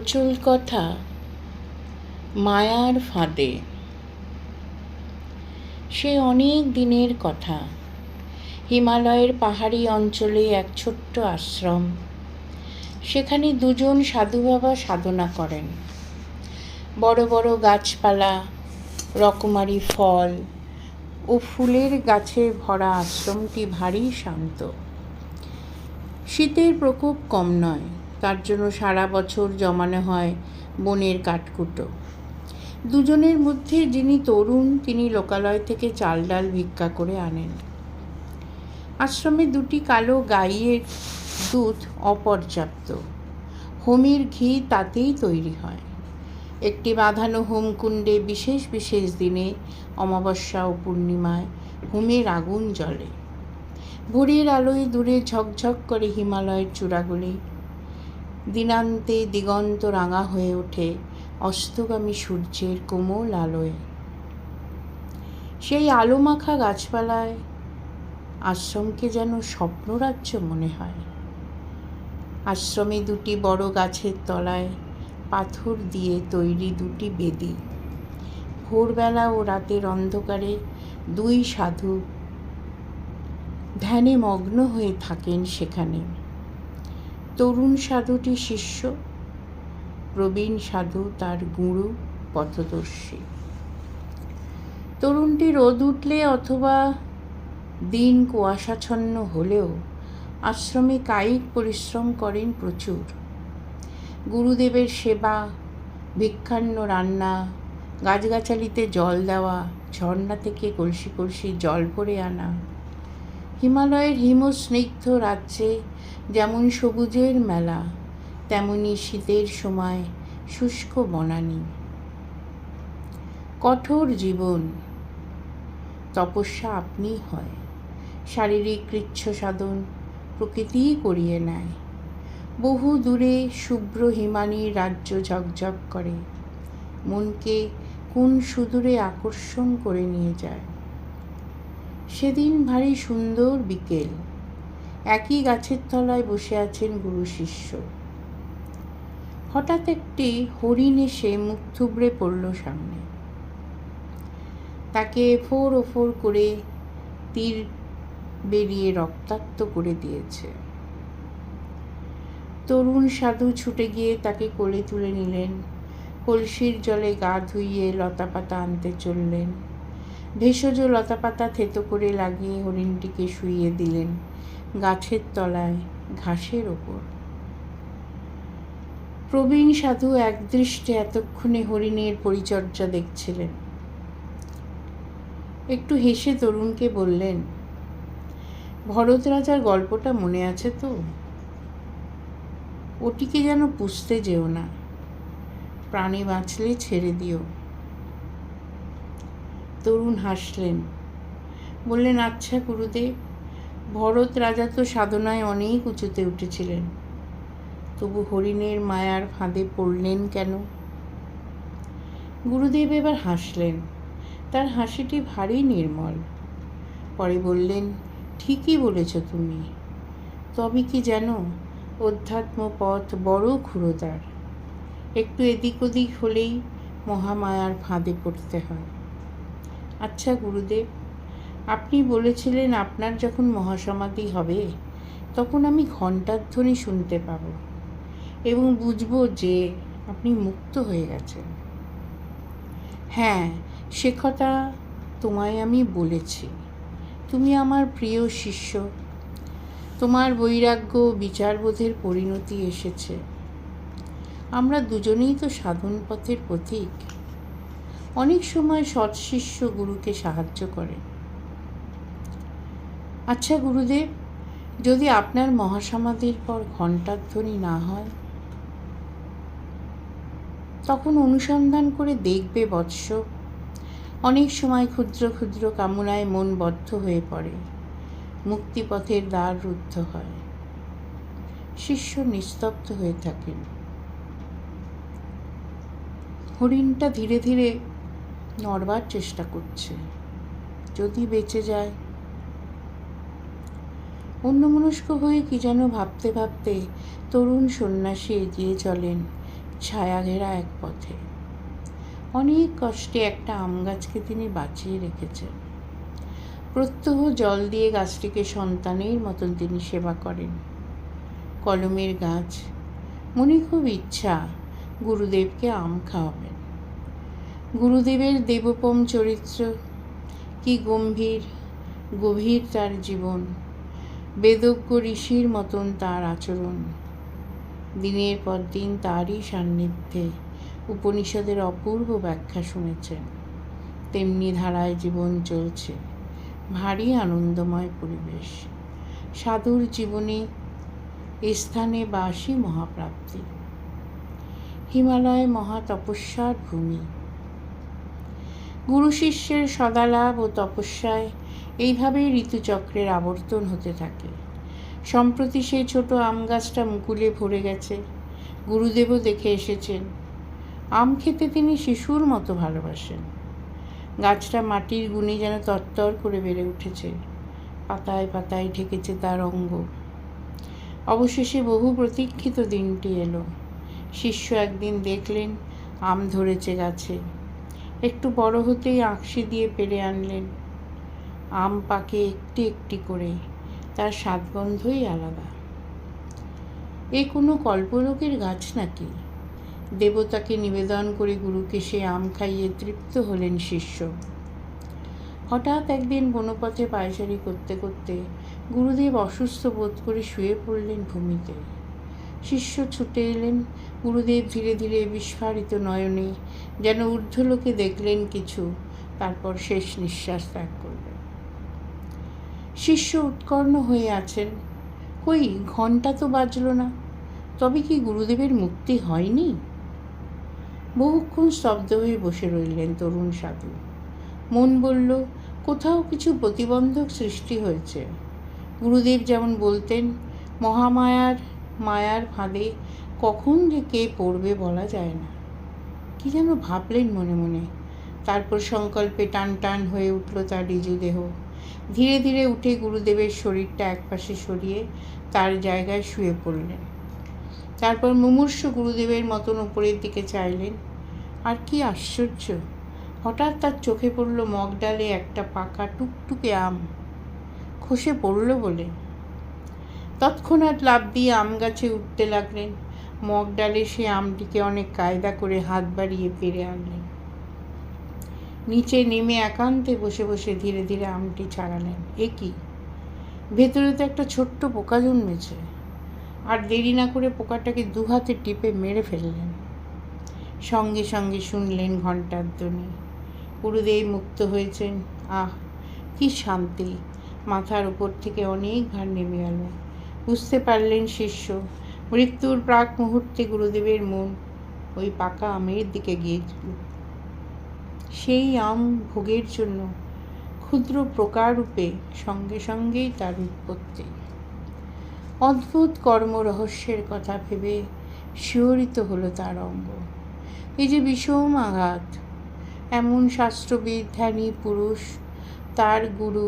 প্রচুর কথা মায়ার ফাঁদে। সে অনেক দিনের কথা। হিমালয়ের পাহাড়ি অঞ্চলে এক ছোট্ট আশ্রম। সেখানে দুজন সাধু বাবা সাধনা করেন। বড় বড় গাছপালা, রকমারি ফল ও ফুলের গাছে ভরা আশ্রমটি ভারী শান্ত। শীতের প্রকোপ কম নয়। তার জন্য সারা বছর জমানো হয় বনের কাঠকুটো। দুজনের মধ্যে যিনি তরুণ, তিনি লোকালয় থেকে চাল ডাল ভিক্ষা করে আনেন। আশ্রমে দুটি কালো গাইয়ের দুধ অপর্যাপ্ত। হোমের ঘি তাতেই তৈরি হয়। একটি বাঁধানো হোমকুণ্ডে বিশেষ বিশেষ দিনে, অমাবস্যা ও পূর্ণিমায় হোমের আগুন জ্বলে। ভোরের আলোয় দূরে ঝকঝক করে হিমালয়ের চূড়াগুলি দিনান্তে দিগন্ত রাঙা হয়ে ওঠে অস্তগামী সূর্যের কোমল আলোয়। সেই আলোমাখা গাছপালায় আশ্রমকে যেন স্বপ্নরাজ্য মনে হয়। আশ্রমে দুটি বড় গাছের তলায় পাথর দিয়ে তৈরি দুটি বেদি। ভোরবেলা ও রাতের অন্ধকারে দুই সাধু ধ্যানে মগ্ন হয়ে থাকেন সেখানে। তরুণ সাধুটি শিষ্য, প্রবীণ সাধু তার গুঁড়ো পথদর্শী। তরুণটি রোদ উঠলে অথবা দিন কুয়াশাচ্ছন্ন হলেও আশ্রমে কায়িক পরিশ্রম করেন প্রচুর। গুরুদেবের সেবা, ভিক্ষান্ন রান্না, গাছগাছালিতে জল দেওয়া, ঝর্ণা থেকে কলসি কলসি জল ভরে আনা হিমালয়ের হিমস্নিগ্ধ রাজ্যে যেমন সবুজের মেলা, তেমনি শীতের সময় শুষ্ক বনানি। কঠোর জীবন, তপস্যা আপনি হয়। শারীরিক কৃচ্ছ সাধন প্রকৃতিই করিয়ে নেয়। বহু দূরে শুভ্র হিমানীর রাজ্য ঝকঝক করে। মনকে কোন সুদূরে আকর্ষণ করে নিয়ে যায়? সেদিন ভারী সুন্দর বিকেল। একই গাছের তলায় বসে আছেন গুরু শিষ্য। হঠাৎ একটি হরিণ এসে মুখ থুবড়ে পড়ল সামনে। তাকে ফোর ওফোর করে তীর বেরিয়ে রক্তাক্ত করে দিয়েছে। তরুণ সাধু ছুটে গিয়ে তাকে কোলে তুলে নিলেন। কলসির জলে গা ধুইয়ে লতাপাতা আনতে চললেন। ভেষজ লতাপাতা থেতো করে লাগিয়ে হরিণটিকে শুইয়ে দিলেন গাছের তলায় ঘাসের ওপর। প্রবীণ সাধু একদৃষ্টে এতক্ষণে হরিণের পরিচর্যা দেখছিলেন। একটু হেসে তরুণকে বললেন, ভরত রাজার গল্পটা মনে আছে তো? ওটিকে যেন পুষতে যেও না। প্রাণী বাঁচলে ছেড়ে দিও। তরুণ হাসলেন। বললেন আচ্ছা গুরুদেব, ভরত রাজা তো সাধনায় অনেক উঁচুতে উঠেছিলেন। তবু হরিণের মায়ার ফাঁদে পড়লেন কেন? গুরুদেব এবার হাসলেন। তার হাসিটি ভারী নির্মল। পরে বললেন, ঠিকই বলেছ তুমি। তবে কি যেন অধ্যাত্ম পথ বড় ক্ষুরোদার। একটু এদিক ওদিক হলেই মহামায়ার ফাঁদে পড়তে হয়। আচ্ছা গুরুদেব, আপনি বলেছিলেন আপনার যখন মহাসমাধি হবে, তখন আমি ঘণ্টার ধ্বনি শুনতে পাব এবং বুঝব যে আপনি মুক্ত হয়ে গেছেন। হ্যাঁ সে কথা তোমায় আমি বলেছি। তুমি আমার প্রিয় শিষ্য। তোমার বৈরাগ্য বিচারবোধের পরিণতি এসেছে। আমরা দুজনেই তো সাধন পথের পথিক অনেক সময় সৎ শিষ্য গুরুকে সাহায্য করে। আচ্ছা গুরুদেব, যদি আপনার মহাসমাধির পর ঘণ্টার ধ্বনি না হয়, তখন অনুসন্ধান করে দেখবে বৎস। অনেক সময় ক্ষুদ্র ক্ষুদ্র কামনায় মন বদ্ধ হয়ে পড়ে। মুক্তিপথের দ্বার রুদ্ধ হয়। শিষ্য নিস্তব্ধ হয়ে থাকেন। হরিণটা ধীরে ধীরে নড়বার চেষ্টা করছে। যদি বেঁচে যায়। অন্যমনস্ক হয়ে কি যেন ভাবতে ভাবতে তরুণ সন্ন্যাসী এগিয়ে চলেন ছায়া ঘেরা এক পথে। অনেক কষ্টে একটা আম গাছকে তিনি বাঁচিয়ে রেখেছেন। প্রত্যহ জল দিয়ে গাছটিকে সন্তানের মতন তিনি সেবা করেন। কলমের গাছ, মনে খুব ইচ্ছা গুরুদেবকে আম খাওয়াবেন। গুরুদেবের দেবপম চরিত্র। কি গম্ভীর, গভীর তার জীবন। বেদজ্ঞ ঋষির মতন তার আচরণ। দিনের পর দিন তারই সান্নিধ্যে উপনিষদের অপূর্ব ব্যাখ্যা শুনেছেন। তেমনি ধারায় জীবন চলছে। ভারী আনন্দময় পরিবেশ। সাধুর জীবনে স্থানে বাসী মহাপ্রাপ্তি। হিমালয় মহা তপস্যার ভূমি। গুরু শিষ্যের সদালাভ ও তপস্যায় এইভাবেই ঋতুচক্রের আবর্তন হতে থাকে। সম্প্রতি সেই ছোট আম গাছটা মুকুলে ভরে গেছে। গুরুদেবও দেখে এসেছেন। আম খেতে তিনি শিশুর মতো ভালোবাসেন। গাছটা মাটির গুণে যেন তরতর করে বেড়ে উঠেছে। পাতায় পাতায় ঢেকেছে তার অঙ্গ। অবশেষে বহু প্রতীক্ষিত দিনটি এলো। শিষ্য একদিন দেখলেন, আম ধরেছে গাছে। একটু বড় হতেই আঁকশি দিয়ে পেরে আনলেন। আম পাকে একটি একটি করে তার স্বাদগন্ধই আলাদা। এ কোনো কল্পলোকের গাছ নাকি? দেবতাকে নিবেদন করে গুরুকে সে আম খাইয়ে তৃপ্ত হলেন শিষ্য। হঠাৎ একদিন বনপথে পায়চারি করতে করতে গুরুদেব অসুস্থ বোধ করে শুয়ে পড়লেন ভূমিতে। শিষ্য ছুটে এলেন। গুরুদেব ধীরে ধীরে বিস্ফারিত নয়নে যেন ঊর্ধ্বলোকে দেখলেন কিছু। তারপর শেষ নিঃশ্বাস ত্যাগ করলেন। শিষ্য উৎকর্ণ হয়ে আছেন। কই ঘণ্টা তো বাজল না। তবে কি গুরুদেবের মুক্তি হয়নি? বহুক্ষণ স্তব্ধ হয়ে বসে রইলেন তরুণ সাধু। মন বলল, কোথাও কিছু প্রতিবন্ধক সৃষ্টি হয়েছে। গুরুদেব যেমন বলতেন, মহামায়ার মায়ার ফাঁদে কখন যে কে পড়বে বলা যায় না। কি যেন ভাবলেন মনে মনে। তারপর সংকল্পে টান টান হয়ে উঠল তার রিজু দেহ। ধীরে ধীরে উঠে গুরুদেবের শরীরটা একপাশে সরিয়ে তার জায়গায় শুয়ে পড়লেন। তারপর মুমূর্ষ গুরুদেবের মতন উপরের দিকে চাইলেন, আর কি আশ্চর্য! হঠাৎ তার চোখে পড়ল মগডালে একটা পাকা টুকটুকে আম। খসে পড়ল বলে তৎক্ষণাৎ লাভ দিয়ে আম গাছে উঠতে লাগলেন। মগ ডালে সে আমটিকে অনেক কায়দা করে হাত বাড়িয়ে পেরে আনলেন। নিচে নেমে একান্তে বসে বসে ধীরে ধীরে আমটি ছাড়ালেন। এ কি? ভেতরে তো একটা ছোট্ট পোকা জন্মেছে। আর দেরি না করে পোকাটাকে দু হাতে টিপে মেরে ফেললেন। সঙ্গে সঙ্গে শুনলেন ঘণ্টার ধ্বনি গুরুদেব মুক্ত হয়েছেন। আহ, কি শান্তি! মাথার উপর থেকে অনেক ভার নেমে গেল বুঝতে পারলেন শিষ্য, মৃত্যুর প্রাক মুহূর্তে গুরুদেবের মন ওই পাকা আমের দিকে গিয়েছিল। সেই আম ভোগের জন্য ক্ষুদ্র প্রকাররূপে সঙ্গে সঙ্গেই তার উৎপত্তি। অদ্ভুত কর্ম রহস্যের কথা ভেবে শিহরিত হলো তার অঙ্গ। এই যে বিষম আঘাত, এমন শাস্ত্রবিদ, ধ্যানী, পুরুষ, তার গুরু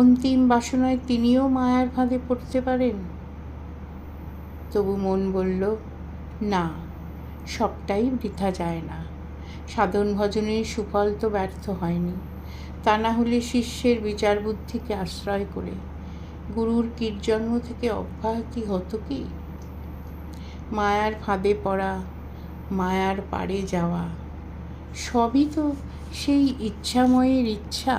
অন্তিম বাসনায় তিনিও মায়ার ফাঁদে পড়তে পারেন? তবু মন বলল, না, সবটাই বৃথা যায় না। সাধন ভজনের সুফল তো ব্যর্থ হয়নি। তা না হলে শিষ্যের বিচার বুদ্ধিকে আশ্রয় করে গুরুর কীর্জন্ম থেকে অব্যাহতি হতো কি? মায়ার ফাঁদে পড়া, মায়ার পাড়ে যাওয়া, সবই তো সেই ইচ্ছাময়ের ইচ্ছা।